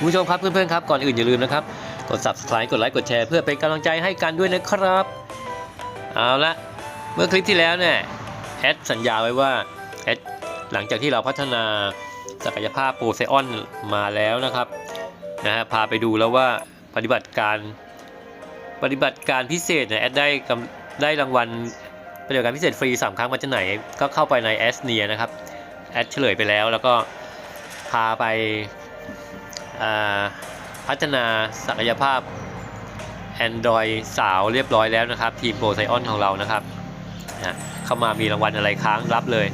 คุณผู้ชมครับเพื่อนๆครับก่อนอื่นอย่าลืมนะครับ กด subscribe กดไลค์กดแชร์เพื่อเป็นกำลังใจให้กันด้วยนะครับ เอาละเมื่อคลิปที่แล้วเนี่ยแอดสัญญาไว้ว่าแอดหลังจากที่เราพัฒนาศักยภาพโปรไซออนมาแล้วนะครับนะฮะพาไปดูแล้วว่า ปฏิบัติการ ปฏิบัติการพิเศษเนี่ยแอดได้ได้รางวัลปฏิบัติการพิเศษฟรี 3 ครั้งมาจากไหน ก็เข้าไปในแอสเนียนะครับแอดเฉลยไปแล้วแล้วก็พาไปาพัฒนาศักยภาพ Android สาวเรียบร้อยแล้วนะครับ ทีมโปรไซออนของเรานะครับนะเข้ามามีรางวัลอะไรค้างรับเลย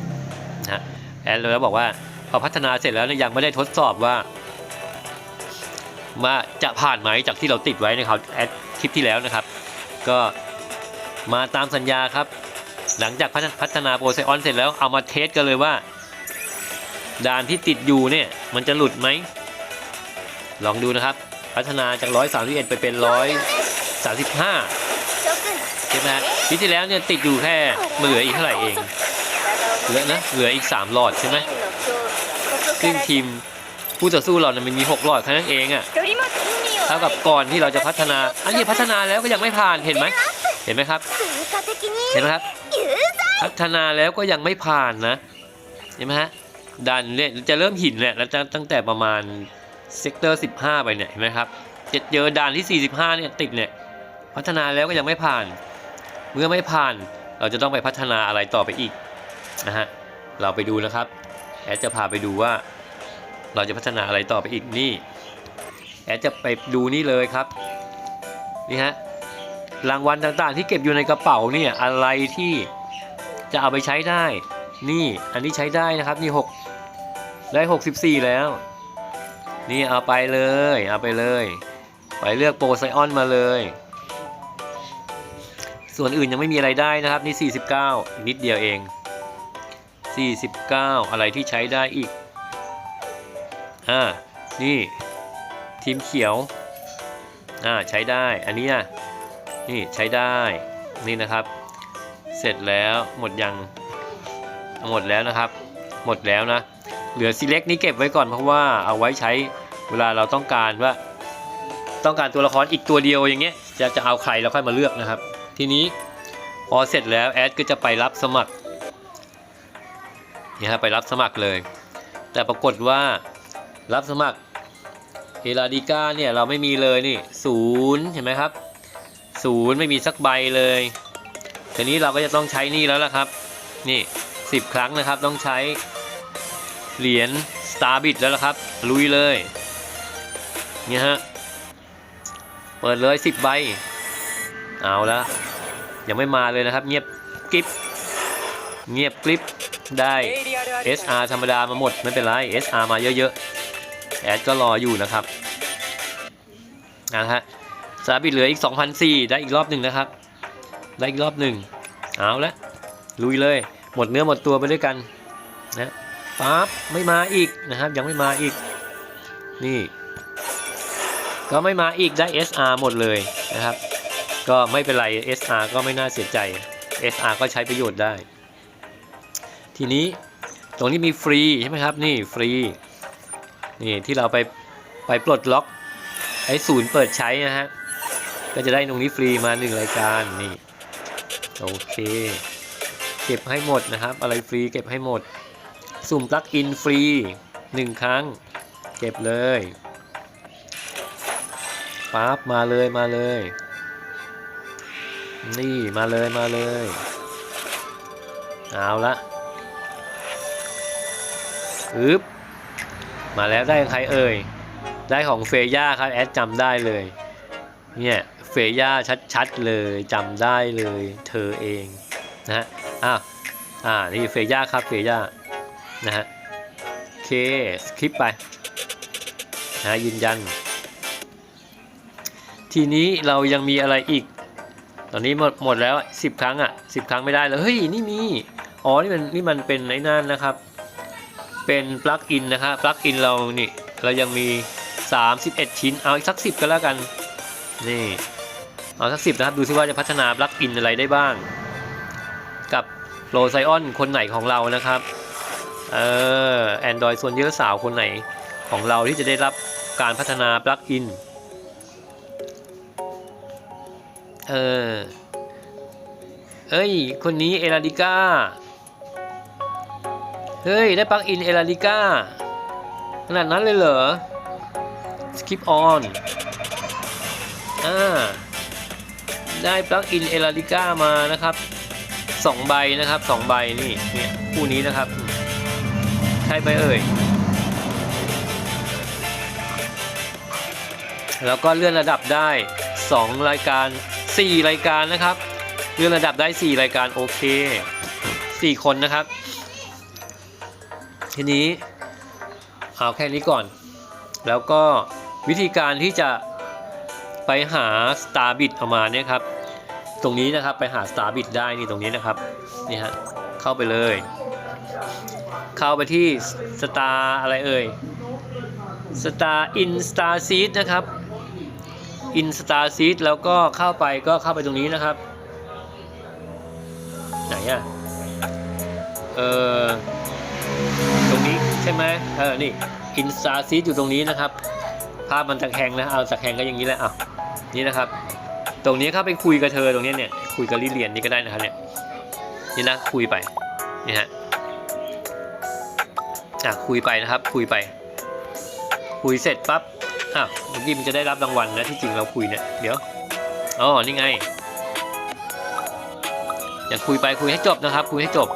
นะแอนแล้วบอกว่าพอพัฒนาเสร็จแล้วเนี่ยยังไม่ได้ทดสอบว่า ว่าจะผ่านไหมจากที่เราติดไว้นะครับแอดคลิปที่แล้วนะครับ ก็มาตามสัญญาครับ หลังจากพัฒนาโปรเซออนเสร็จแล้วเอามาเทสกันเลยว่าด่านที่ติดอยู่เนี่ยมันจะหลุดไหม ลองดูนะครับ พัฒนาจาก 131 ไปเป็น 135ใช่ไหมคลิปที่แล้วเนี่ยติดอยู่แค่เหลืออีกเท่าไหร่เองเหลือนะเหลืออีก 3 หลอดใช่ไหมซึ่งทีม ผู้ต่อสู้เราเนี่ยมันมี6หลอดแค่นั้นเองอะ่ะเท่ากับก่อนที่เราจะพัฒนา อันนี้พัฒนาแล้วก็ยังไม่ผ่านเห็นไหมเห็นไหมครับ เห็นไหมครับ พัฒนาแล้วก็ยังไม่ผ่านนะเห็นไหมฮะดันเนี่ยจะเริ่มหินแหละแล้วตั้งแต่ประมาณเซกเตอร์ 15 ไปเนี่ยเห็นไหมครับจะเจอด่านที่ 45 เนี่ยติดเนี่ยพัฒนาแล้วก็ยังไม่ผ่าน เมื่อไม่ผ่านเราจะต้องไปพัฒนาอะไรต่อไปอีกนะฮะเราไปดูนะครับแอดจะพาไปดูว่า เราจะพัฒนาอะไรต่อไปอีกนี่ แอดจะไปดูนี่เลยครับ นี่ฮะ รางวัลต่างๆ ที่เก็บอยู่ในกระเป๋าเนี่ย อะไรที่จะเอาไปใช้ได้ นี่ อันนี้ใช้ได้นะครับ นี่ 6 ได้ 64 แล้ว นี่เอาไปเลย เอาไปเลย ไปเลือกโปรไซออนมาเลย ส่วนอื่นยังไม่มีอะไรได้นะครับ นี่ 49 นิดเดียวเอง 49 อะไรที่ใช้ได้อีก อ่า นี่ ทีมเขียว อ่า ใช้ได้ อันนี้อะนี่ใช้ได้ นี่นะครับ เสร็จแล้วหมดยัง หมดแล้วนะครับ หมดแล้วนะ เหลือ select นี้เก็บไว้ก่อนเพราะว่าเอาไว้ใช้เวลาเราต้องการว่า ต้องการตัวละครอีกตัวเดียวอย่างเงี้ย จะจะเอาใครเราค่อยมาเลือกนะครับ ทีนี้พอเสร็จแล้วแอดก็จะไปรับสมัครนี่ฮะไปรับสมัครเลย แต่ปรากฏว่า รับสมัครเอลาดิก้าเนี่ยเราไม่มีเลยนี่ศูนย์เห็นไหมครับศูนย์ไม่มีสักใบเลยทีนี้เราก็จะต้องใช้นี่แล้วล่ะครับ นี่10ครั้งนะครับต้องใช้เหรียญ Star b i t แล้วล่ะครับ ลุยเลยเนี่ยฮะเปิดเลย10ใบ เอาละยังไม่มาเลยนะครับ เงียบกริบเงียบกริบได้ SR ธรรมดามาหมดไม่เป็นไร SR มาเยอะๆ แอดก็รออยู่นะครับนะฮะสาบิเหลืออีก2,004ได้อีกรอบหนึ่งนะครับ ได้อีกรอบหนึ่งเอาละลุยเลย หมดเนื้อหมดตัวไปด้วยกันนะปั๊บไม่มาอีกนะครับ ยังไม่มาอีก นี่ ก็ไม่มาอีกได้ SR หมดเลยนะครับ ก็ไม่เป็นไร SR ก็ไม่น่าเสียใจ SR ก็ใช้ประโยชน์ได้ ทีนี้ตรงนี้มีฟรีใช่ไหมครับ นี่ฟรี นี่ที่เราไปไปปลดล็อกไอ้ศูนย์เปิดใช้นะฮะ ก็จะได้ตรงนี้ฟรีมาหนึ่งรายการนี่โอเค เก็บให้หมดนะครับ อะไรฟรีเก็บให้หมด สุ่มปลั๊กอินฟรีหนึ่งครั้ง เก็บเลยปั๊บมาเลยมาเลย นี่มาเลยมาเลย เอาละอึ๊บ มาแล้วได้ใครเอ่ย ได้ของเฟย่าครับแอดจำได้เลย เนี่ยเฟย่าชัดๆเลยจำได้เลยเธอเองนะฮะอะอ่านี่เฟย่าครับเฟย่านะฮะเคสคริปไปนะฮะยืนยัน ทีนี้เรายังมีอะไรอีก ตอนนี้หมดหมดแล้วสิบครั้งอะสิบครั้งไม่ได้แล้วเฮ้ยนี่มีอ๋อนี่มันนี่มันเป็นไอ้นั่นนะครับ เป็นปลั๊กอินนะครับปลั๊กอินเรานี่เรายังมี 31 ชิ้นเอาอีกสักสิบก็แล้วกันนี่เอาสักสิบนะครับดูซิว่าจะพัฒนาปลั๊กอินอะไรได้บ้าง กับโรไซออนคนไหนของเรานะครับเออ Android ส่วนเยอะสาวคนไหนของเราที่จะได้รับการพัฒนาปลั๊กอินเออเอ้ย คนนี้เอลาดิก้า เฮ้ย ได้ปลั๊กอินเอลาดิก้าขนาดนั้นเลยเหรอ skip on อ่า ได้ปลั๊กอินเอลาดิก้ามานะครับสองใบนะครับสองใบนี่เนี่ยคู่นี้นะครับ ใช่ไหมเอ่ย แล้วก็เลื่อนระดับได้ 2 รายการ 4 รายการนะครับ เลื่อนระดับได้ 4 รายการโอเค 4 คนนะครับ ทีนี้เอาแค่นี้ก่อน แล้วก็วิธีการที่จะไปหา Star Bit ออกมาเนี่ยครับ ตรงนี้นะครับไปหา Star Bit ได้นี่ตรงนี้นะครับนี่ฮะเข้าไปเลย เข้าไปที่ Star อะไรเอ่ย Star In Star Seed นะครับ In Star Seed แล้วก็เข้าไปก็เข้าไปตรงนี้นะครับ ไหนอะเออ ใช่ไหมเออนี่ In Star Seed อยู่ตรงนี้นะครับ ภาพมันตะแคงนะเอาตะแคงก็อย่างนี้แหละอะนี่นะครับ ตรงนี้เข้าไปคุยกับเธอตรงนี้เนี่ยคุยกับลิเลียนนี่ก็ได้นะครับเนี่ยนี่นะคุยไปนี่ฮะอะคุยไปนะครับ คุยไป คุยเสร็จปั๊บอ้าวเมื่อกี้มันจะได้รับรางวัลนะที่จริงเราคุยเนี่ยเดี๋ยวอ๋อนี่ไงอย่าคุยไปคุยให้จบนะครับ คุยให้จบ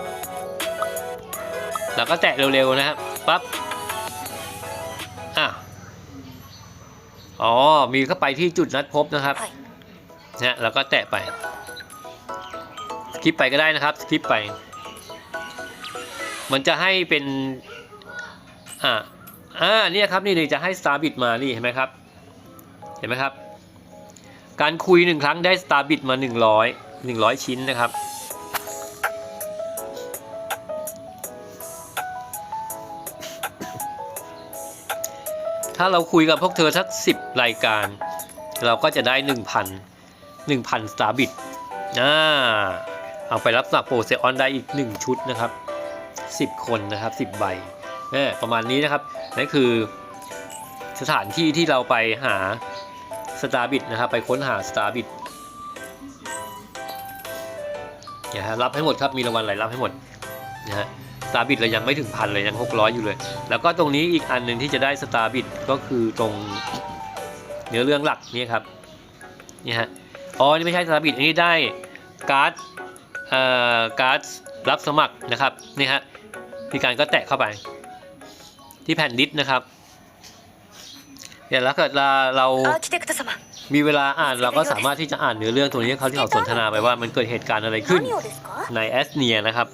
แล้วก็แตะเร็วๆนะครับ ปั๊บอะอ๋อ มีเข้าไปที่จุดนัดพบนะครับはいนะแล้วก็แตะไปสคิปไปก็ได้นะครับสคิปไป มันจะให้เป็น อ่าอ่าเนี่ยครับ นี่เลยจะให้ Star Bit มานี่เห็นไหมครับ เห็นไหมครับ การคุยหนึ่งครั้งได้ Star Bit มา100 100ชิ้นนะครับ ถ้าเราคุยกับพวกเธอสัก 10 รายการ เราก็จะได้ 1,000 1,000 Star Bit อ่าเอาไปรับสมัครโปรเซออนได้อีก 1 ชุดนะครับ 10 คนนะครับ 10 ใบเออประมาณนี้นะครับนั่นคือสถานที่ที่เราไปหา Star Bit นะครับไปค้นหา Star Bit นะฮะรับให้หมดครับมีรางวัลอะไรรับให้หมดนะฮะ ตาร์บิทเรายังไม่ถึงพันเลยยัง 600 อยู่เลย แล้วก็ตรงนี้อีกอันหนึ่งที่จะได้สตาร์บิทก็คือตรงเนื้อเรื่องหลักนี่ครับนี่ฮะอ๋อนี่ไม่ใช่สตาร์บิทอันนี้ได้การ์ดเอ่อการ์ดรับสมัครนะครับนี่ฮะพี่การก็แตะเข้าไป ที่แผ่นดิสนะครับเดี๋ยวแล้วเกิดเราเรามีเวลาอ่านเราก็สามารถที่จะอ่านเนื้อเรื่องตรงนี้เขาที่เขาสนทนาไปว่ามันเกิดเหตุการณ์อะไรขึ้นในแอสเนียนะครับ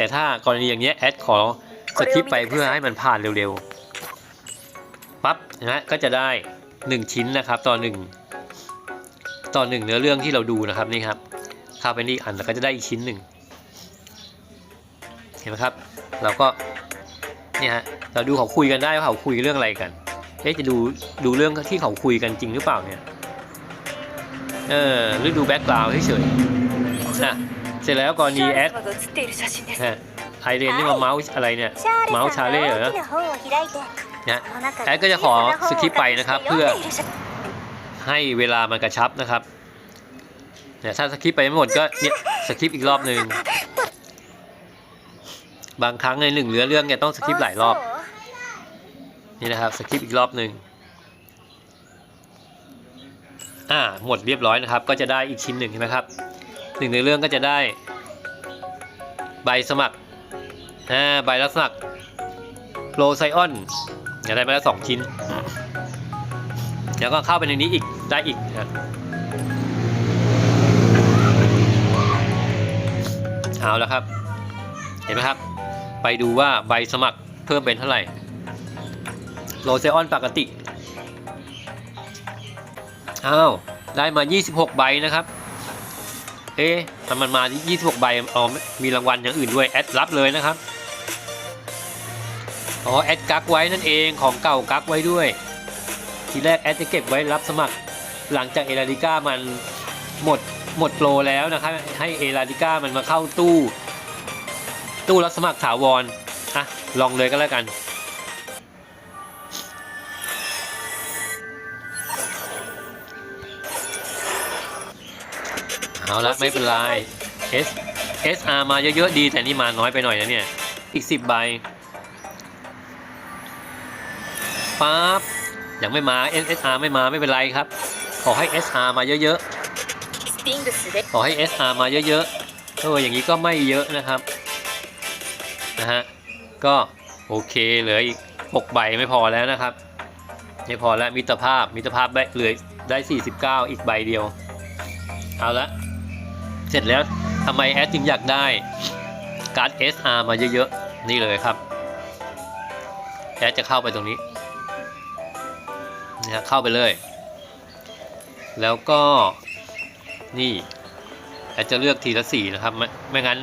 แต่ถ้ากรณีอย่างเงี้ยแอดขอสคริปไปเพื่อให้มันผ่านเร็วๆปั๊บนะก็จะได้ 1 ชิ้นนะครับต่อหนึ่งต่อหนึ่งเนื้อเรื่องที่เราดูนะครับนี่ครับเข้าไปนี่อันแล้วก็จะได้อีกชิ้นหนึ่งเห็นไหมครับ เราก็เนี่ยฮะเราดูเขาคุยกันได้ว่าเขาคุยเรื่องอะไรกันเอ๊ะจะดูดูเรื่องที่เขาคุยกันจริงหรือเปล่าเนี่ยเออหรือดูแบ็กกราวด์เฉยๆอะ ร็จแล้วกรณีแอดไอเรนนี่มาเมาส์อะไรเนี่ยเมาส์ชาเล่เหรอนะแอดก็จะขอสคริปไปนะครับ เพื่อให้เวลามันกระชับนะครับเนี่ยถ้าสคริปไปไม่หมดก็เนี่ยสคริปอีกรอบหนึ่งบางครั้งในหนึ่งเรือเรื่องเนี่ยต้องสคริปหลายรอบนี่นะครับสคริปอีกรอบหนึ่งอ่าหมดเรียบร้อยนะครับ ก็จะได้อีกชิ้นหนึ่งใช่ไหมครับ หนึ่งในเรื่องก็จะได้ ใบสมัครอ่าใบรับสมัครโปรไซออนจะได้ไปแล้วสองชิ้น แล้วก็เข้าไปในนี้อีกได้อีกนะครับเอาแล้วครับ เห็นไหมครับ ไปดูว่าใบสมัครเพิ่มเป็นเท่าไหร่โรเซออนปกติ อ้าว ได้มา 26 ใบนะครับ เอ๊ะถ้ามันมา 26 ใบอ๋อมีรางวัลอย่างอื่นด้วย แอดรับเลยนะครับ อ๋อ แอดกักไว้นั่นเอง ของเก่ากักไว้ด้วย ทีแรกแอดจะเก็บไว้รับสมัคร หลังจากเอลาดิก้ามันหมดหมดโปรแล้วนะครับ ให้เอลาดิก้ามันมาเข้าตู้ ตู้รับสมัครถาวร อะ ลองเลยก็แล้วกัน เอาละไม่เป็นไร S S R มาเยอะๆดีแต่นี่มาน้อยไปหน่อยนะเนี่ย อีกสิบใบปั๊บยังไม่มา S S R ไม่มาไม่เป็นไรครับ ขอให้ S R มาเยอะๆขอให้ S R มาเยอะๆเอออย่างนี้ก็ไม่เยอะนะครับนะฮะก็โอเคเหลืออีกหกใบไม่พอแล้วนะครับไม่พอแล้วมิตรภาพมิตรภาพได้เหลือได้ 49 อีกใบเดียว เอาละ เสร็จแล้วทำไมแอดจึงอยากได้การ์ด SR มาเยอะๆ นี่เลยครับ แอดจะเข้าไปตรงนี้นะเข้าไปเลย แล้วก็นี่แอดจะเลือกทีละสีนะครับ ไม่ไม่งั้น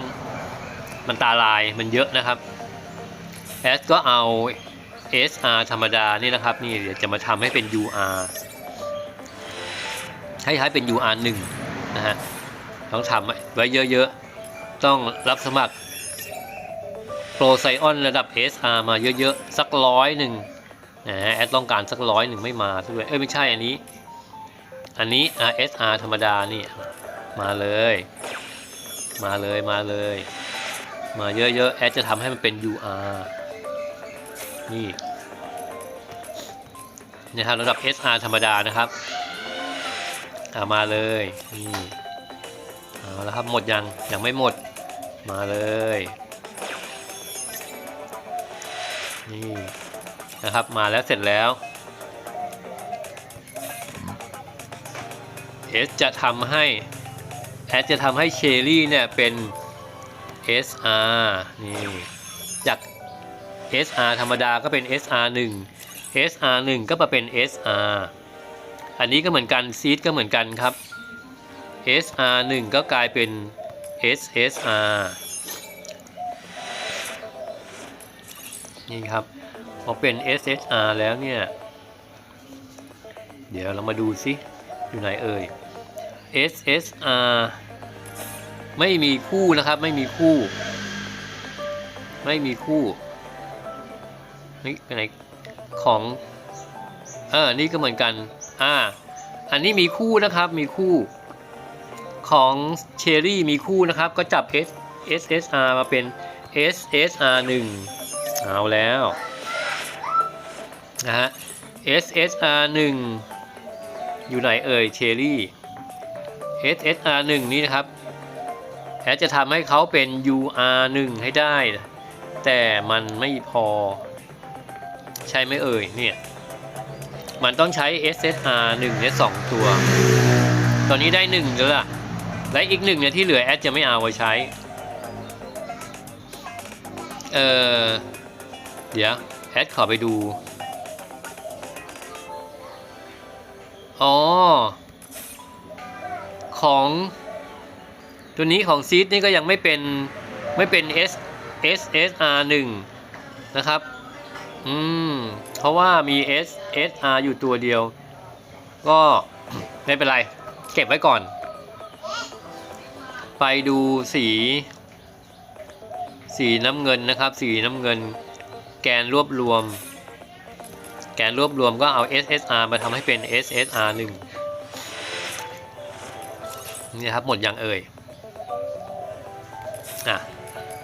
มันตาลายมันเยอะนะครับแอดก็เอา SR ธรรมดานี่นะครับ นี่เดี๋ยวจะมาทำให้เป็น UR ให้ให้เป็น UR 1นะฮะ ต้องทำไว้เยอะๆ ต้องรับสมัครโปรไซออนระดับ SR มาเยอะๆ สักร้อยหนึ่งนะแอดต้องการสักร้อยหนึ่งไม่มาด้วยเอ้ยไม่ใช่อันนี้ อันนี้ RSR ธรรมดานี่ มาเลย มาเลยมาเลย มาเยอะๆ แอดจะทำให้มันเป็น UR นี่นะครับระดับ SR ธรรมดานะครับามาเลยนี่ เอาแล้วครับหมดยังยังไม่หมดมาเลย นี่นะครับมาแล้วเสร็จแล้วเอสจะทำให้แอดจะทำให้เชอรี่เนี่ยเป็น SR นี่จาก SR ธรรมดาก็เป็น SR 1 SR 1ก็มาเป็น SR อันนี้ก็เหมือนกันซีดก็เหมือนกันครับ SR 1ก็กลายเป็น SSR นี่ครับพอเป็น SSR แล้วเนี่ย เดี๋ยวเรามาดูซิอยู่ไหนเอ่ย SSR ไม่มีคู่นะครับ ไม่มีคู่ ไม่มีคู่นี่เป็นไหนของเออนี่ก็เหมือนกัน อ่า อันนี้มีคู่นะครับ มีคู่ ของเชอรี่มีคู่นะครับ ก็จับ S SSR มาเป็น SSR 1เอาแล้วนะฮะ SSR 1อยู่ไหนเอ่ยเชอรี่ SSR 1นี่นะครับแอดจะทำให้เขาเป็น UR 1ให้ได้ แต่มันไม่พอ ใช่ไหมเอ่ยเนี่ย มันต้องใช้ SSR 1เนี่ย2ตัว ตอนนี้ได้1แล้วล่ะ และอีกหนึ่งเนี่ยที่เหลือแอดจะไม่เอาไว้ใช้ เออเดี๋ยวแอดขอไปดู อ๋อ ของตัวนี้ของซีดนี่ก็ยังไม่เป็นไม่เป็น S S S R 1นะครับ อืม เพราะว่ามี S S R อยู่ตัวเดียว ก็ไม่เป็นไร เก็บไว้ก่อน ไปดูสี สีน้ำเงินนะครับ สีน้ำเงิน แกนรวบรวม แกนรวบรวมก็เอา SSR มาทำให้เป็น SSR 1นี่ครับหมดยังเอ่ยอะ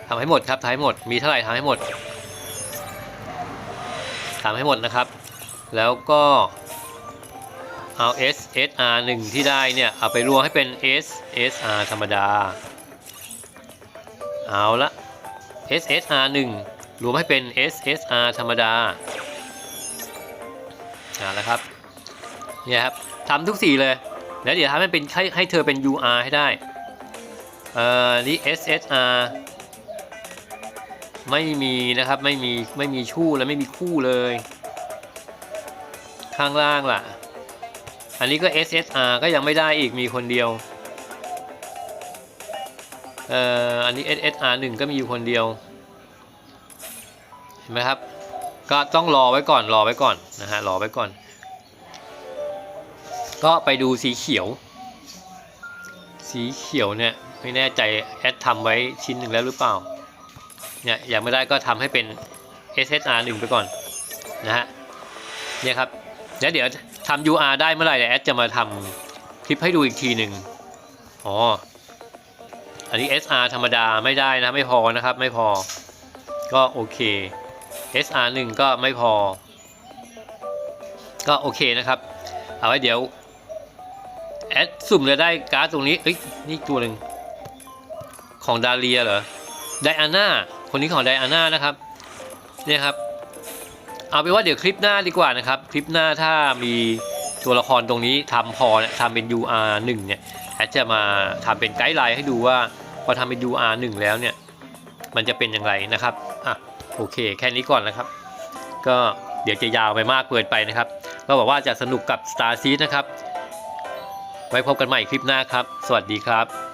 ทำให้หมดครับทำให้หมดมีเท่าไหร่ทำให้หมดทำให้หมดนะครับ แล้วก็ เอา SSR 1ที่ได้เนี่ย เอาไปรวมให้เป็น SSR ธรรมดา เอาละ SSR 1รวมให้เป็น SSR ธรรมดาเอาละครับเนี่ยครับทำทุกสีเลย แล้วเดี๋ยวทำให้เป็นให้ให้เธอเป็น UR ให้ได้เอ่อนี่ SSR ไม่มีนะครับไม่มีไม่มีชู่และไม่มีคู่เลย ข้างล่างล่ะ อันนี้ก็ SSR ก็ยังไม่ได้อีกมีคนเดียว เอ่อ อันนี้ SSR 1 ก็มีอยู่คนเดียว เห็นไหมครับ ก็ต้องรอไว้ก่อนรอไว้ก่อนนะฮะรอไว้ก่อน ก็ไปดูสีเขียว สีเขียวเนี่ยไม่แน่ใจแอดทำไว้ชิ้นหนึ่งแล้วหรือเปล่า เนี่ยยังไม่ได้ก็ทำให้เป็น SSR 1 ไปก่อนนะฮะ เนี่ยครับแล้วเดี๋ยว ทำ UR ได้เมื่อไหร่แอดจะมาทำคลิปให้ดูอีกทีหนึ่งอ๋อ อันนี้ SR ธรรมดาไม่ได้นะไม่พอนะครับไม่พอ ก็โอเค SR 1ก็ไม่พอ ก็โอเคนะครับ เอาไว้เดี๋ยวแอดสุ่มจะได้การ์ดตรงนี้เอ้ยนี่ตัวหนึ่งของดาเลียเหรอไดอาน่าคนนี้ของไดอาน่านะครับ เนี่ยครับ เอาเป็นว่าเดี๋ยวคลิปหน้าดีกว่านะครับ คลิปหน้าถ้ามีตัวละครตรงนี้ทำพอเนี่ยทำเป็น UR 1เนี่ยแอดจะมาทำเป็นไกด์ไลน์ให้ดูว่าพอทำเป็น UR 1แล้วเนี่ย มันจะเป็นอย่างไรนะครับอะโอเค แค่นี้ก่อนนะครับ ก็เดี๋ยวจะยาวไปมากเกินไปนะครับ ก็บอกว่าจะสนุกกับ Star Seed นะครับ ไว้พบกันใหม่คลิปหน้าครับ สวัสดีครับ